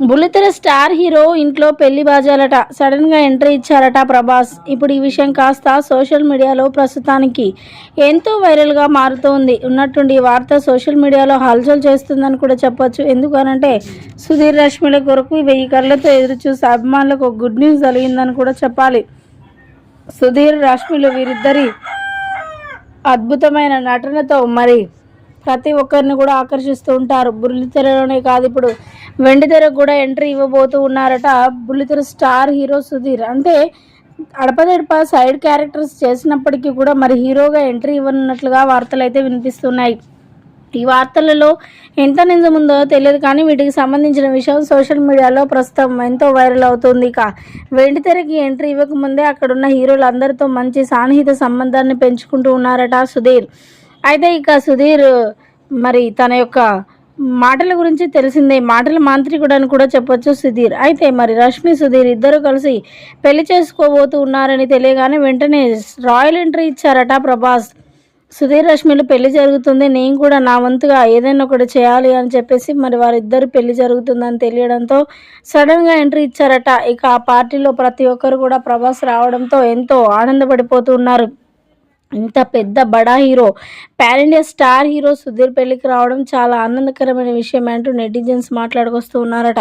బుల్లితెర star hero ఇంట్లో పెళ్ళి బాజాలట. సడన్గా ఎంట్రీ ఇచ్చారట ప్రభాస్. ఇప్పుడు ఈ విషయం కాస్త సోషల్ మీడియాలో ప్రస్తుతానికి ఎంతో వైరల్గా మారుతోంది. ఉన్నట్టుండి ఈ వార్త సోషల్ మీడియాలో హల్చల్ చేస్తుందని కూడా చెప్పొచ్చు. ఎందుకనంటే సుధీర్ రష్మిల కొరకు వెయ్యి కళ్ళతో ఎదురుచూసి అభిమానులకు గుడ్ న్యూస్ కలిగిందని కూడా చెప్పాలి. సుధీర్ రష్మిలు వీరిద్దరి అద్భుతమైన నటనతో మరి ప్రతి ఒక్కరిని కూడా ఆకర్షిస్తూ ఉంటారు. బుల్లితెరలోనే కాదు ఇప్పుడు వెండితెరకు కూడా ఎంట్రీ ఇవ్వబోతూ ఉన్నారట బుల్లితెర స్టార్ హీరో సుధీర్. అంటే అడపదడప సైడ్ క్యారెక్టర్స్ చేసినప్పటికీ కూడా మరి హీరోగా ఎంట్రీ ఇవ్వనున్నట్లుగా వార్తలు అయితే వినిపిస్తున్నాయి. ఈ వార్తలలో ఎంత నిజముందో ఉందో తెలియదు కానీ వీటికి సంబంధించిన విషయం సోషల్ మీడియాలో ప్రస్తుతం ఎంతో వైరల్ అవుతుంది. ఇక వెండితెరకి ఎంట్రీ ఇవ్వకముందే అక్కడున్న హీరోలు అందరితో మంచి సాన్నిహిత సంబంధాన్ని పెంచుకుంటూ ఉన్నారట సుధీర్. అయితే ఇక సుధీర్ మరి తన యొక్క మాటల గురించి తెలిసిందే. మాటల మాంత్రికుడు అని కూడా చెప్పొచ్చు సుధీర్. అయితే మరి రష్మి సుధీర్ ఇద్దరు కలిసి పెళ్ళి చేసుకోబోతూ ఉన్నారని తెలియగానే వెంటనే రాయల్ ఎంట్రీ ఇచ్చారట ప్రభాస్. సుధీర్ రష్మిలు పెళ్ళి జరుగుతుంది. నేను కూడా నా వంతుగా ఏదైనా ఒకటి చేయాలి అని చెప్పేసి మరి వారిద్దరు పెళ్ళి జరుగుతుందని తెలియడంతో సడన్గా ఎంట్రీ ఇచ్చారట. ఇక ఆ పార్టీలో ప్రతి ఒక్కరు కూడా ప్రభాస్ రావడంతో ఎంతో ఆనందపడిపోతూ ఉన్నారు. ఇంత పెద్ద బడా hero. Pan India star hero Sudheer పెళ్ళికి రావడం చాలా ఆనందకరమైన విషయం అంటూ నెటిజన్స్ మాట్లాడుకొస్తూ ఉన్నారట.